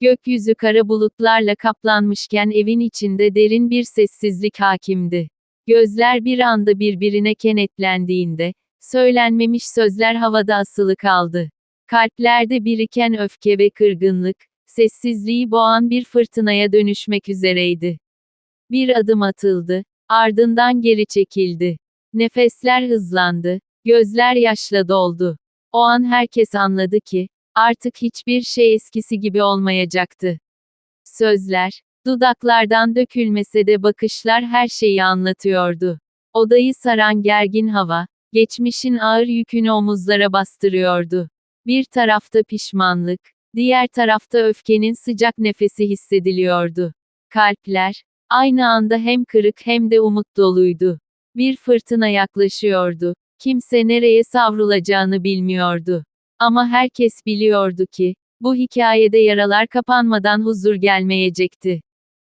Gökyüzü kara bulutlarla kaplanmışken evin içinde derin bir sessizlik hakimdi. Gözler bir anda birbirine kenetlendiğinde, söylenmemiş sözler havada asılı kaldı. Kalplerde biriken öfke ve kırgınlık, sessizliği boğan bir fırtınaya dönüşmek üzereydi. Bir adım atıldı, ardından geri çekildi. Nefesler hızlandı, gözler yaşla doldu. O an herkes anladı ki, artık hiçbir şey eskisi gibi olmayacaktı. Sözler, dudaklardan dökülmese de bakışlar her şeyi anlatıyordu. Odayı saran gergin hava, geçmişin ağır yükünü omuzlara bastırıyordu. Bir tarafta pişmanlık, diğer tarafta öfkenin sıcak nefesi hissediliyordu. Kalpler, aynı anda hem kırık hem de umut doluydu. Bir fırtına yaklaşıyordu. Kimse nereye savrulacağını bilmiyordu. Ama herkes biliyordu ki, bu hikayede yaralar kapanmadan huzur gelmeyecekti.